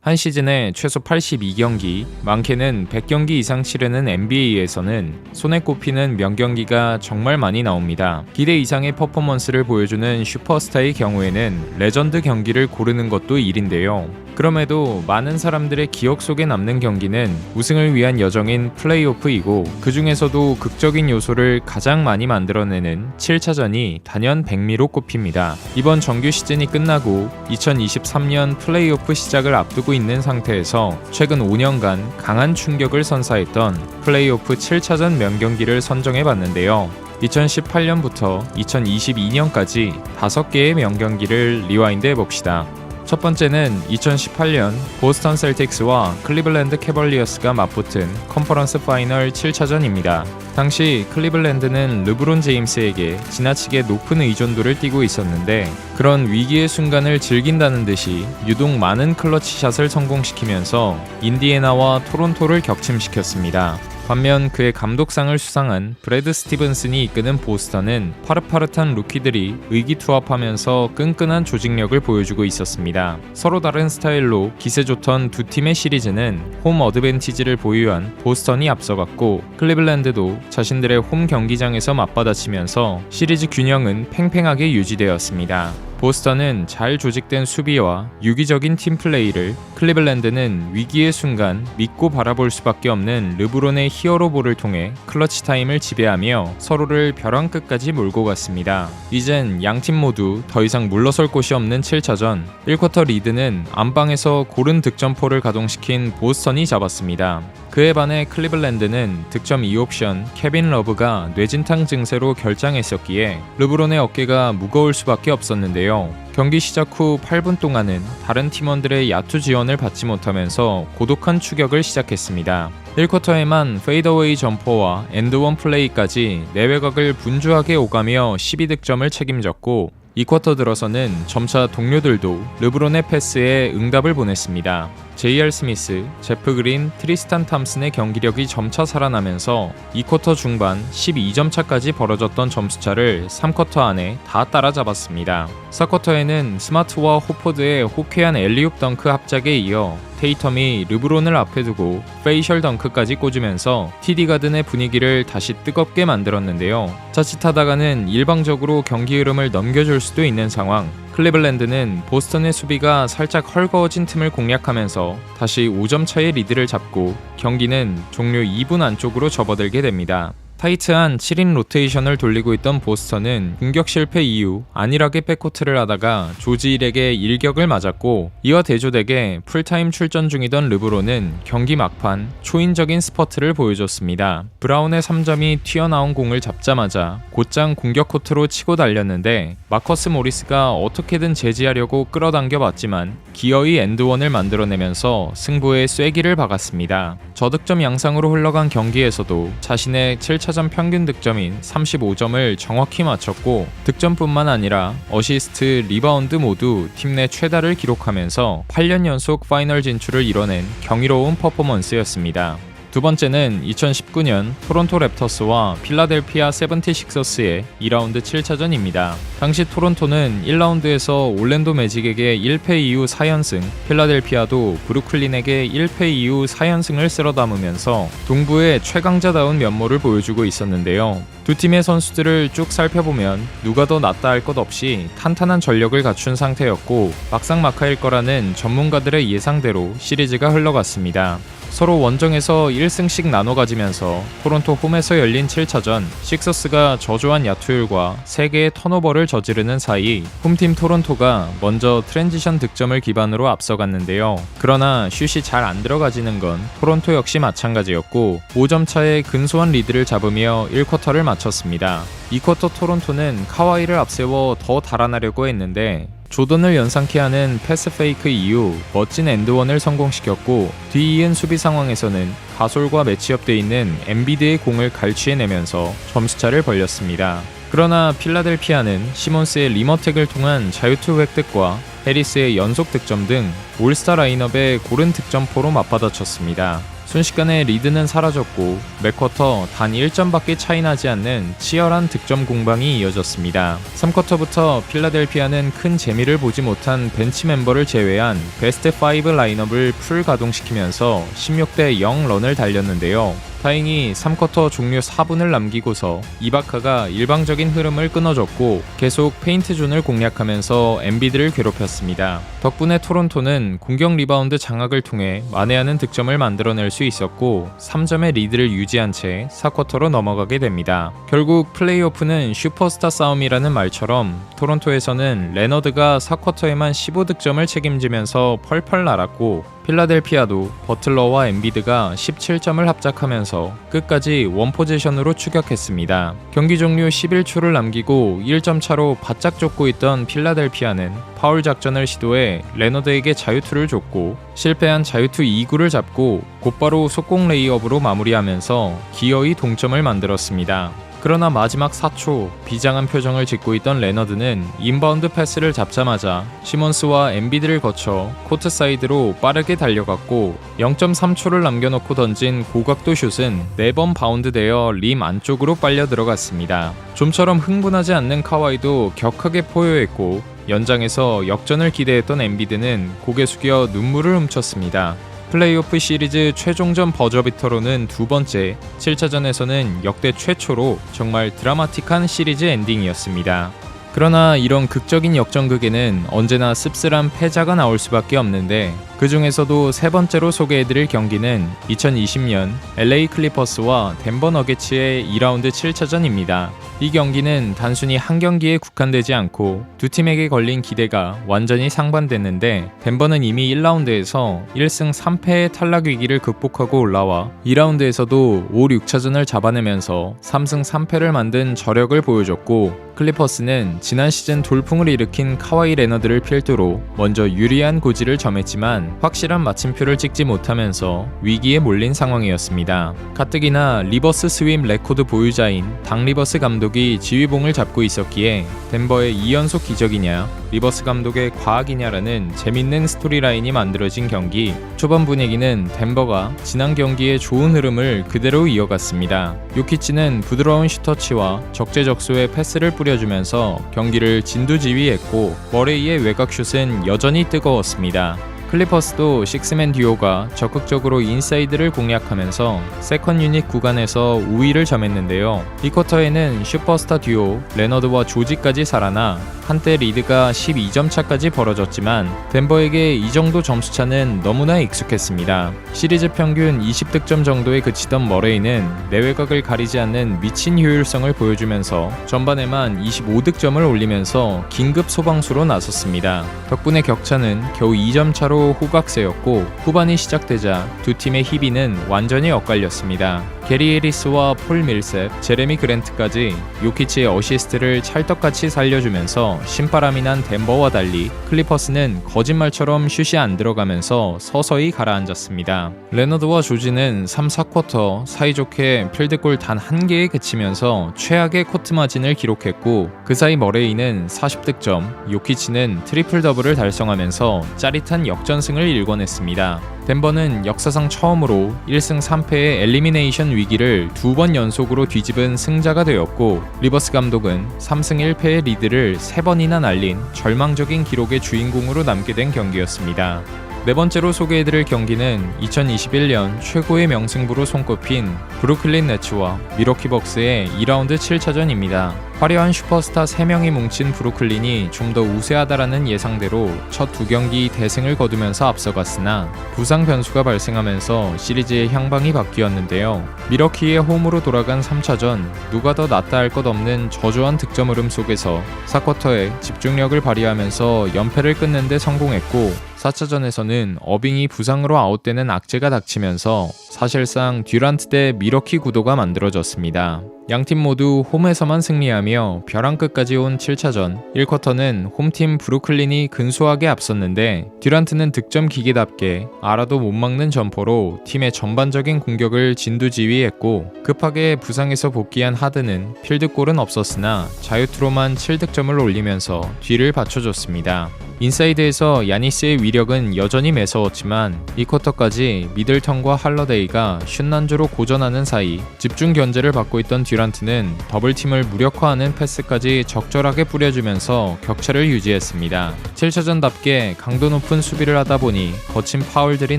한 시즌에 최소 82경기, 많게는 100경기 이상 치르는 NBA에서는 손에 꼽히는 명경기가 정말 많이 나옵니다. 기대 이상의 퍼포먼스를 보여주는 슈퍼스타의 경우에는 레전드 경기를 고르는 것도 일인데요. 그럼에도 많은 사람들의 기억 속에 남는 경기는 우승을 위한 여정인 플레이오프이고 그 중에서도 극적인 요소를 가장 많이 만들어내는 7차전이 단연 백미로 꼽힙니다. 이번 정규 시즌이 끝나고 2023년 플레이오프 시작을 앞두고 있는 상태에서 최근 5년간 강한 충격을 선사했던 플레이오프 7차전 명경기를 선정해 봤는데요. 2018년부터 2022년까지 5개의 명경기를 리와인드 해봅시다. 첫 번째는 2018년 보스턴 셀틱스와 클리블랜드 캐벌리어스가 맞붙은 컨퍼런스 파이널 7차전입니다. 당시 클리블랜드는 르브론 제임스에게 지나치게 높은 의존도를 띠고 있었는데 그런 위기의 순간을 즐긴다는 듯이 유독 많은 클러치샷을 성공시키면서 인디애나와 토론토를 격침시켰습니다. 반면 그의 감독상을 수상한 브래드 스티븐슨이 이끄는 보스턴은 파릇파릇한 루키들이 의기투합하면서 끈끈한 조직력을 보여주고 있었습니다. 서로 다른 스타일로 기세 좋던 두 팀의 시리즈는 홈 어드밴티지를 보유한 보스턴이 앞서갔고 클리블랜드도 자신들의 홈 경기장에서 맞받아치면서 시리즈 균형은 팽팽하게 유지되었습니다. 보스턴은 잘 조직된 수비와 유기적인 팀 플레이를 클리블랜드는 위기의 순간 믿고 바라볼 수밖에 없는 르브론의 히어로볼을 통해 클러치 타임을 지배하며 서로를 벼랑 끝까지 몰고 갔습니다. 이젠 양팀 모두 더 이상 물러설 곳이 없는 7차전 1쿼터 리드는 안방에서 고른 득점포를 가동시킨 보스턴이 잡았습니다. 그에 반해 클리블랜드는 득점 2옵션 케빈 러브가 뇌진탕 증세로 결장했었기에 르브론의 어깨가 무거울 수밖에 없었는데요. 경기 시작 후 8분 동안은 다른 팀원들의 야투 지원을 받지 못하면서 고독한 추격을 시작했습니다. 1쿼터에만 페이더웨이 점퍼와 엔드원 플레이까지 내외곽을 분주하게 오가며 12득점을 책임졌고 2쿼터 들어서는 점차 동료들도 르브론의 패스에 응답을 보냈습니다. JR 스미스, 제프 그린, 트리스탄 탐슨의 경기력이 점차 살아나면서 2쿼터 중반 12점 차까지 벌어졌던 점수차를 3쿼터 안에 다 따라잡았습니다. 4쿼터에는 스마트와 호포드의 호쾌한 엘리웁 덩크 합작에 이어 테이텀이 르브론을 앞에 두고 페이셜 덩크까지 꽂으면서 TD 가든의 분위기를 다시 뜨겁게 만들었는데요. 자칫하다가는 일방적으로 경기 흐름을 넘겨줄 수도 있는 상황. 클리블랜드는 보스턴의 수비가 살짝 헐거워진 틈을 공략하면서 다시 5점 차의 리드를 잡고 경기는 종료 2분 안쪽으로 접어들게 됩니다. 타이트한 7인 로테이션을 돌리고 있던 보스턴은 공격 실패 이후 안일하게 백코트를 하다가 조지일에게 일격을 맞았고 이와 대조되게 풀타임 출전 중이던 르브론은 경기 막판 초인적인 스퍼트를 보여줬습니다. 브라운의 3점이 튀어나온 공을 잡자마자 곧장 공격 코트로 치고 달렸는데 마커스 모리스가 어떻게든 제지하려고 끌어당겨 봤지만 기어이 엔드원을 만들어내면서 승부에 쐐기를 박았습니다. 저득점 양상으로 흘러간 경기에서도 자신의 7차전 평균 득점인 35점을 정확히 맞췄고 득점뿐만 아니라 어시스트, 리바운드 모두 팀 내 최다를 기록하면서 8년 연속 파이널 진출을 이뤄낸 경이로운 퍼포먼스였습니다. 두 번째는 2019년 토론토 랩터스와 필라델피아 세븐티식서스의 2라운드 7차전입니다. 당시 토론토는 1라운드에서 올랜도 매직에게 1패 이후 4연승, 필라델피아도 브루클린에게 1패 이후 4연승을 쓸어 담으면서 동부의 최강자다운 면모를 보여주고 있었는데요. 두 팀의 선수들을 쭉 살펴보면 누가 더 낫다 할 것 없이 탄탄한 전력을 갖춘 상태였고 막상막하일 거라는 전문가들의 예상대로 시리즈가 흘러갔습니다. 서로 원정에서 1승씩 나눠 가지면서 토론토 홈에서 열린 7차전 식서스가 저조한 야투율과 3개의 턴오버를 저지르는 사이 홈팀 토론토가 먼저 트랜지션 득점을 기반으로 앞서갔는데요. 그러나 슛이 잘 안 들어가지는 건 토론토 역시 마찬가지였고 5점 차의 근소한 리드를 잡으며 1쿼터를 마쳤습니다. 2쿼터 토론토는 카와이를 앞세워 더 달아나려고 했는데 조던을 연상케 하는 패스 페이크 이후 멋진 엔드원을 성공시켰고 뒤이은 수비 상황에서는 가솔과 매치업돼 있는 엠비드의 공을 갈취해내면서 점수차를 벌렸습니다. 그러나 필라델피아는 시몬스의 리머텍을 통한 자유투 획득과 해리스의 연속 득점 등 올스타 라인업의 고른 득점포로 맞받아쳤습니다. 순식간에 리드는 사라졌고 맥쿼터 단 1점밖에 차이 나지 않는 치열한 득점 공방이 이어졌습니다. 3쿼터부터 필라델피아는 큰 재미를 보지 못한 벤치 멤버를 제외한 베스트 5 라인업을 풀 가동시키면서 16대 0 런을 달렸는데요. 다행히 3쿼터 종료 4분을 남기고서 이바카가 일방적인 흐름을 끊어줬고 계속 페인트존을 공략하면서 엔비드를 괴롭혔습니다. 덕분에 토론토는 공격 리바운드 장악을 통해 만회하는 득점을 만들어낼 수 있었고 3점의 리드를 유지한 채 4쿼터로 넘어가게 됩니다. 결국 플레이오프는 슈퍼스타 싸움이라는 말처럼 토론토에서는 레너드가 4쿼터에만 15득점을 책임지면서 펄펄 날았고 필라델피아도 버틀러와 엔비드가 17점을 합작하면서 끝까지 원포지션으로 추격했습니다. 경기 종료 11초를 남기고 1점 차로 바짝 쫓고 있던 필라델피아는 파울 작전을 시도해 레너드에게 자유투를 줬고 실패한 자유투 2구를 잡고 곧바로 속공 레이업으로 마무리하면서 기어이 동점을 만들었습니다. 그러나 마지막 4초 비장한 표정을 짓고 있던 레너드는 인바운드 패스를 잡자마자 시몬스와 엔비드를 거쳐 코트 사이드로 빠르게 달려갔고 0.3초를 남겨놓고 던진 고각도 슛은 4번 바운드되어 림 안쪽으로 빨려 들어갔습니다. 좀처럼 흥분하지 않는 카와이도 격하게 포효했고 연장에서 역전을 기대했던 엔비드는 고개 숙여 눈물을 훔쳤습니다. 플레이오프 시리즈 최종전 버저비터로는 두 번째, 7차전에서는 역대 최초로 정말 드라마틱한 시리즈 엔딩이었습니다. 그러나 이런 극적인 역전극에는 언제나 씁쓸한 패자가 나올 수밖에 없는데 그 중에서도 세 번째로 소개해드릴 경기는 2020년 LA 클리퍼스와 덴버 너게츠의 2라운드 7차전입니다. 이 경기는 단순히 한 경기에 국한되지 않고 두 팀에게 걸린 기대가 완전히 상반됐는데 덴버는 이미 1라운드에서 1승 3패의 탈락 위기를 극복하고 올라와 2라운드에서도 5, 6차전을 잡아내면서 3승 3패를 만든 저력을 보여줬고 클리퍼스는 지난 시즌 돌풍을 일으킨 카와이 레너드를 필두로 먼저 유리한 고지를 점했지만 확실한 마침표를 찍지 못하면서 위기에 몰린 상황이었습니다. 가뜩이나 리버스 스윕 레코드 보유자인 당 리버스 감독이 지휘봉을 잡고 있었기에 덴버의 2연속 기적이냐 리버스 감독의 과학이냐라는 재밌는 스토리라인이 만들어진 경기 초반 분위기는 덴버가 지난 경기의 좋은 흐름을 그대로 이어갔습니다. 요키치는 부드러운 슈터치와 적재적소의 패스를 뿌려주면서 경기를 진두지휘했고 머레이의 외곽슛은 여전히 뜨거웠습니다. 클리퍼스도 식스맨 듀오가 적극적으로 인사이드를 공략하면서 세컨 유닛 구간에서 우위를 점했는데요. 이 쿼터에는 슈퍼스타 듀오 레너드와 조지까지 살아나 한때 리드가 12점 차까지 벌어졌지만 덴버에게 이 정도 점수차는 너무나 익숙했습니다. 시리즈 평균 20득점 정도에 그치던 머레이는 내외곽을 가리지 않는 미친 효율성을 보여주면서 전반에만 25득점을 올리면서 긴급 소방수로 나섰습니다. 덕분에 격차는 겨우 2점 차로 호각세였고 후반이 시작되자 두 팀의 희비는 완전히 엇갈렸습니다. 게리 에리스와 폴 밀셉, 제레미 그랜트까지 요키치의 어시스트를 찰떡같이 살려주면서 신바람이 난 덴버와 달리 클리퍼스는 거짓말처럼 슛이 안 들어가면서 서서히 가라앉았습니다. 레너드와 조지는 3, 4쿼터 사이좋게 필드골 단 한 개에 그치면서 최악의 코트 마진을 기록했고 그 사이 머레이는 40득점, 요키치는 트리플 더블을 달성하면서 짜릿한 역전 승을 일궈냈습니다. 덴버는 역사상 처음으로 1승 3패의 엘리미네이션 위기를 두 번 연속으로 뒤집은 승자가 되었고 리버스 감독은 3승 1패의 리드를 3번이나 날린 절망적인 기록의 주인공으로 남게 된 경기였습니다. 네 번째로 소개해드릴 경기는 2021년 최고의 명승부로 손꼽힌 브루클린 네츠와 미러키 벅스의 2라운드 7차전입니다. 화려한 슈퍼스타 3명이 뭉친 브루클린이 좀 더 우세하다라는 예상대로 첫 두 경기 대승을 거두면서 앞서갔으나 부상 변수가 발생하면서 시리즈의 향방이 바뀌었는데요. 미러키의 홈으로 돌아간 3차전 누가 더 낫다 할 것 없는 저조한 득점 흐름 속에서 4쿼터에 집중력을 발휘하면서 연패를 끊는 데 성공했고 4차전에서는 어빙이 부상으로 아웃되는 악재가 닥치면서 사실상 듀란트 대 미러키 구도가 만들어졌습니다. 양팀 모두 홈에서만 승리하며 벼랑 끝까지 온 7차전 1쿼터는 홈팀 브루클린이 근소하게 앞섰는데 듀란트는 득점 기계답게 알아도 못 막는 점포로 팀의 전반적인 공격을 진두지휘했고 급하게 부상에서 복귀한 하드는 필드골은 없었으나 자유투로만 7득점을 올리면서 뒤를 받쳐줬습니다. 인사이드에서 야니스의 위력은 여전히 매서웠지만 이 쿼터까지 미들턴과 할러데이가 슛난조로 고전하는 사이 집중 견제를 받고 있던 듀란트는 더블팀을 무력화하는 패스까지 적절하게 뿌려주면서 격차를 유지했습니다. 7차전답게 강도 높은 수비를 하다 보니 거친 파울들이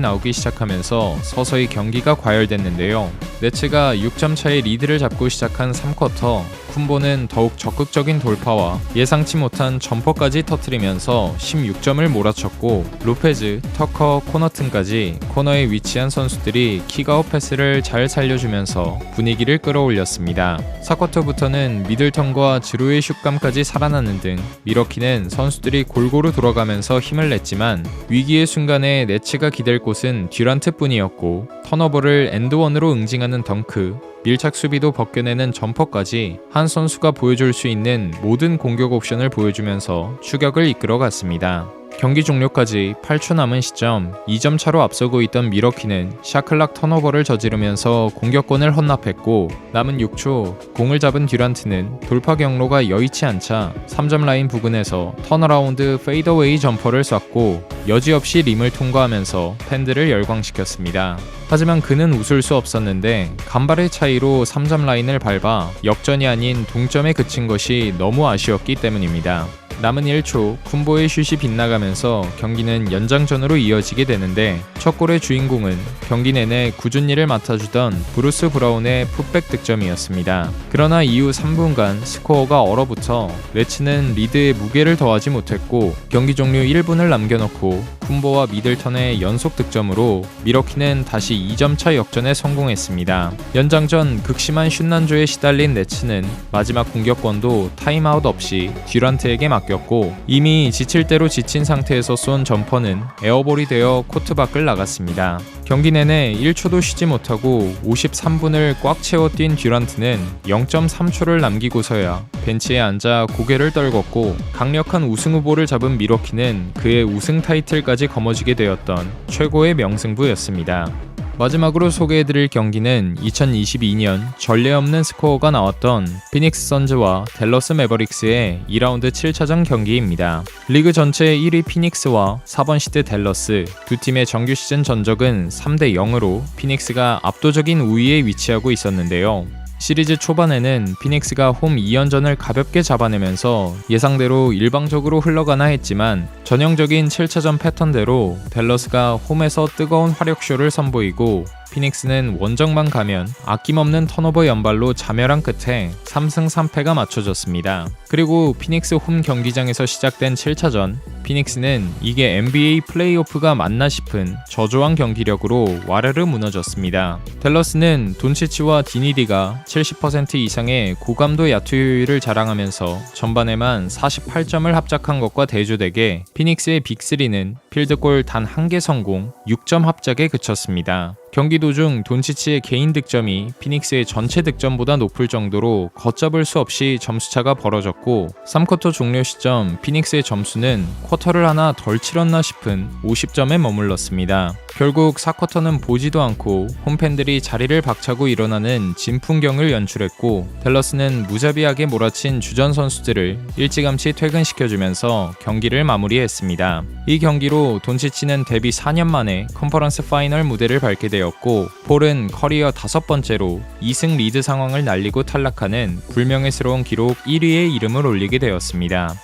나오기 시작하면서 서서히 경기가 과열됐는데요. 네츠가 6점 차의 리드를 잡고 시작한 3쿼터 쿤보는 더욱 적극적인 돌파와 예상치 못한 점퍼까지 터트리면서 16점을 몰아쳤고 로페즈, 터커, 코너튼까지 코너에 위치한 선수들이 킥아웃 패스를 잘 살려주면서 분위기를 끌어올렸습니다. 4쿼터부터는 미들턴과 지루의 슛감까지 살아나는 등 미러키는 선수들이 골고루 돌아가면서 힘을 냈지만 위기의 순간에 네츠가 기댈 곳은 듀란트뿐이었고 턴오버를 엔드원으로 응징하는 덩크, 밀착 수비도 벗겨내는 점퍼까지 한 선수가 보여줄 수 있는 모든 공격 옵션을 보여주면서 추격을 이끌어 갔습니다. 경기 종료까지 8초 남은 시점 2점 차로 앞서고 있던 미러키는 샤클락 턴오버를 저지르면서 공격권을 헌납했고 남은 6초 공을 잡은 듀란트는 돌파 경로가 여의치 않자 3점 라인 부근에서 턴어라운드 페이더웨이 점퍼를 쐈고 여지없이 림을 통과하면서 팬들을 열광시켰습니다. 하지만 그는 웃을 수 없었는데 간발의 차이로 3점 라인을 밟아 역전이 아닌 동점에 그친 것이 너무 아쉬웠기 때문입니다. 남은 1초 쿤보의 슛이 빗나가면서 경기는 연장전으로 이어지게 되는데 첫 골의 주인공은 경기 내내 꾸준히를 맡아주던 브루스 브라운의 풋백 득점이었습니다. 그러나 이후 3분간 스코어가 얼어붙어 레츠는 리드에 무게를 더하지 못했고 경기 종료 1분을 남겨놓고 쿤보와 미들턴의 연속 득점으로 미러키는 다시 2점 차 역전에 성공했습니다. 연장 전 극심한 슛난조에 시달린 레츠는 마지막 공격권도 타임아웃 없이 듀란트에게 맡겼고 이미 지칠 대로 지친 상태에서 쏜 점퍼는 에어볼이 되어 코트 밖을 나갔습니다. 경기 내내 1초도 쉬지 못하고 53분을 꽉 채워 뛴 듀란트는 0.3초를 남기고서야 벤치에 앉아 고개를 떨궜고 강력한 우승 후보를 잡은 미러키는 그의 우승 타이틀까지 거머쥐게 되었던 최고의 명승부였습니다. 마지막으로 소개해드릴 경기는 2022년 전례 없는 스코어가 나왔던 피닉스 선즈와 댈러스 매버릭스의 2라운드 7차전 경기입니다. 리그 전체 1위 피닉스와 4번 시드 댈러스 두 팀의 정규 시즌 전적은 3대 0으로 피닉스가 압도적인 우위에 위치하고 있었는데요. 시리즈 초반에는 피닉스가 홈 2연전을 가볍게 잡아내면서 예상대로 일방적으로 흘러가나 했지만 전형적인 7차전 패턴대로 댈러스가 홈에서 뜨거운 화력쇼를 선보이고 피닉스는 원정만 가면 아낌없는 턴오버 연발로 자멸한 끝에 3승 3패가 맞춰졌습니다. 그리고 피닉스 홈 경기장에서 시작된 7차전 피닉스는 이게 NBA 플레이오프가 맞나 싶은 저조한 경기력으로 와르르 무너졌습니다. 댈러스는 돈치치와 디니디가 70% 이상의 고감도 야투 효율을 자랑하면서 전반에만 48점을 합작한 것과 대조되게 피닉스의 빅3는 필드골 단 한 개 성공, 6점 합작에 그쳤습니다. 경기 도중 돈치치의 개인 득점이 피닉스의 전체 득점보다 높을 정도로 걷잡을 수 없이 점수차가 벌어졌고 3쿼터 종료 시점 피닉스의 점수는 쿼터를 하나 덜 치렀나 싶은 50점에 머물렀습니다. 결국 4쿼터는 보지도 않고 홈팬들이 자리를 박차고 일어나는 진풍경을 연출했고 댈러스는 무자비하게 몰아친 주전 선수들을 일찌감치 퇴근시켜주면서 경기를 마무리했습니다. 이 경기로 돈치치는 데뷔 4년 만에 컨퍼런스 파이널 무대를 밟게 되었고 폴은 커리어 다섯 번째로 2승 리드 상황을 날리고 탈락하는 불명예스러운 기록 1위에 이름을 올리게 되었습니다.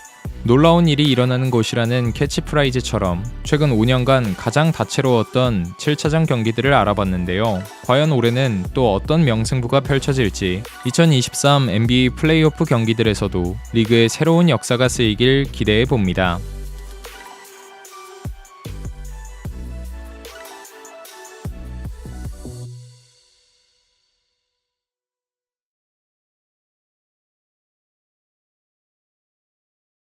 놀라운 일이 일어나는 곳이라는 캐치프라이즈처럼 최근 5년간 가장 다채로웠던 7차전 경기들을 알아봤는데요. 과연 올해는 또 어떤 명승부가 펼쳐질지 2023 NBA 플레이오프 경기들에서도 리그의 새로운 역사가 쓰이길 기대해 봅니다.